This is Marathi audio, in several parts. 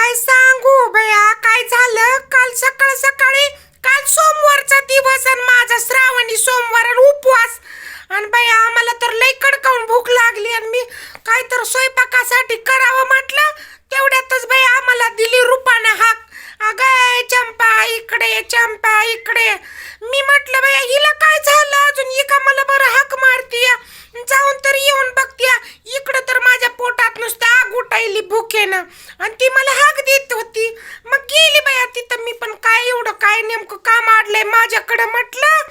काय सांगू बया काय झालं? काल सकाळ सकाळी काल सोमवारचा दिवस आणि माझा श्रावणी सोमवार आणि उपवास. आणि बया आम्हाला तर लई कडकावून भूक लागली आणि मी काय तर स्वयंपाकासाठी करावं म्हटलं. तेवढ्यातच बाई आम्हाला दिली रुपानं हाक. अगं चंपा इकडे चंपा इकडे मी म्हटलं बया हिला काय झालं? अजून ही का मला बरं हाक मारतीय? जाऊन तर येऊन बघतीया. इकडं तर माझ्या पोटात नुसतं आग आणि ती मला हाक देत होती. मग गेली बाया तिथं. मी पण काय एवढं काय नेमकं काम आडलंय माझ्याकडं म्हटलं.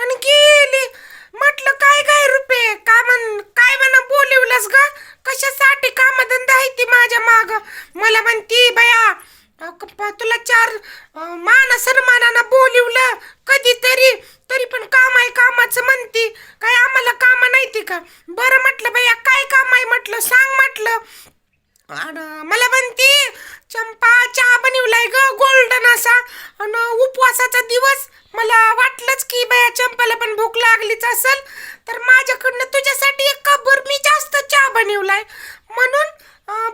आणि गेली. म्हटलं काय काय रुपये का म्हण काय म्हणा बोलिवलंस ग? कशासाठी कामधंदा आहे ती माझ्या माग? मला म्हणती बया तुला चार मान सन्मानानं बोलिवलं. कधीतरी तरी पण काम आहे कामाचं म्हणती काय आम्हाला काम नाही ती का बरं म्हटलं बया काय काम आहे म्हटलं सांग म्हटलं आणि मला म्हणती चंपा चहा बनवलाय ग गोल्डन असा. आणि उपवासाचा दिवस मला वाटलंच की बया चंपाला पण भूक लागलीच असेल. तर माझ्याकडनं तुझ्यासाठी एक कबर मी जास्त चहा बनवलाय. म्हणून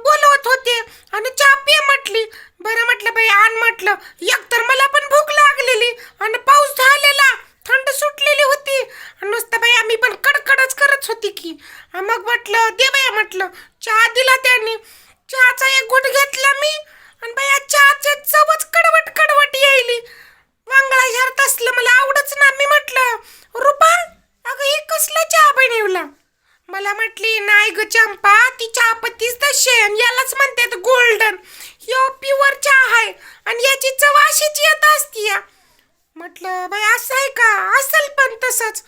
बोलवत होते. आणि चहा पे म्हटली. बरं म्हटलं बाई आण म्हटलं. एकतर मला पण भूक लागलेली. आणि पाऊस झालेला. थंड सुटलेली होती. आणि नुसतं बाई आम्ही पण कडकडच करत होती की. मग म्हटलं दे बाया म्हटलं. चहा दिला त्यांनी चहाचा एक घुट घेतला मी आणि बाया चहाचे चवच कडवट कडवट यायली वांगळा तसलं मला आवडच ना मी म्हटलं रुपा अगं हे कसलं चहा बनवला मला म्हटली नाही ग चंपा ती चहापत्तीच तशी शेण यालाच म्हणतात गोल्डन यो प्युअर चहा आहे आणि याची चव अशीच येत असती या म्हटलं बाय असं आहे का? असेल पण तसंच.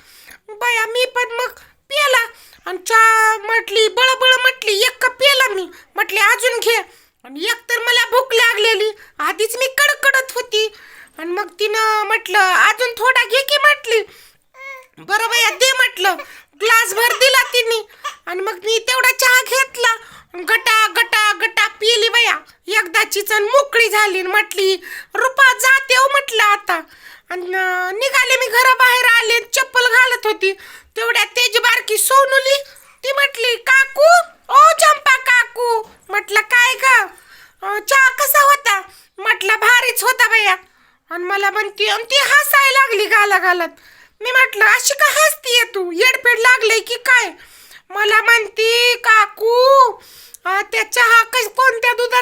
बाया मी पण मग प्याला. आणि चहा म्हटली बळबळ म्हटली एक कप प्याला मी. म्हटले अजून घे. आणि एक तर मला भूक लागलेली. आधीच मी कडकडत होती. आणि मग तिनं म्हटलं अजून थोडा घे की म्हटली बरं बाया दे म्हटलं ग्लास भर दिला तिने आणि मग मी तेवढा चहा घेतला गटा गटा गटा पिली बाया जण आणि मोकळी झाली आणि म्हटली रुपा जाते हो म्हटलं आता. आणि निघाले मी घराबाहेर आले चप्पल घालत होती. तेवढ्या तेज बारकी सोनुली ती म्हटली काकू ओ चंपा काकू म्हटलं काय ग? चहा कसा होता? म्हटलं भारीच होता भैया. आणि मला म्हणती आणि ती हसायला लागली गाला घालत मी म्हटलं अशी का हसतीये तू? येडपेड लागले की काय? मला म्हणती काकू त्या चहा कस कोणत्या दुधाचा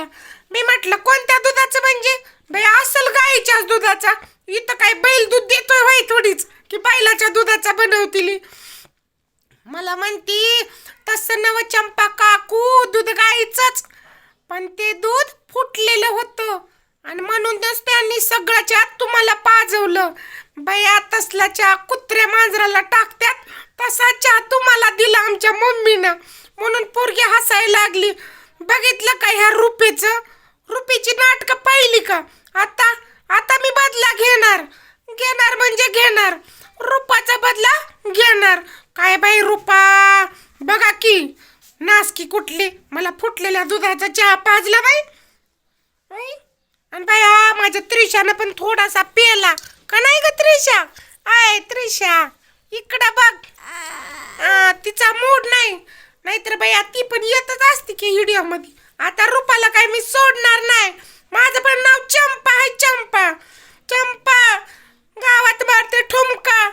आहे मी म्हटलं कोणत्या दुधाचं म्हणजे? बाई असल गाईच्याच दुधाचा. इथं काय बैल दूध देतोय व्हाय थोडीच की बैलाच्या दुधाचा बनवतील. मला म्हणती तसं नव चंपा काकू दूध गाईचंच. पण ते दूध फुटलेलं होतं. आणि म्हणूनच त्यांनी सगळ्याच्या तुम्हाला पाजवलं. बया तसला चहा कुत्र्या मांजराला टाकत्यात तसा चहा तुम्हाला दिला आमच्या मम्मीनं. म्हणून पोरगी हसायला लागली. बघितलं का ह्या रुपेच? रुपीची नाटकं पाहिली का? आता आता मी बदला घेणार. घेणार म्हणजे घेणार. रुपाचा बदला घेणार. काय बाई रुपा? बघा की नासकी कुठली? मला फुटलेल्या दुधाचा चहा पाजला बाई. आणि बाई हा माझ्या त्रिशानं पण थोडासा पेला. का नाही ग त्रिशा? आय त्रिशा इकडं बघ. तिचा मूड नाही. नाहीतर बाई ती पण येतच असते की व्हिडिओमध्ये आता रुपाला काय मी सोडणार नाही. माझं पण नाव चंपा आहे चंपा. चंपा गावात मारते ठुमका.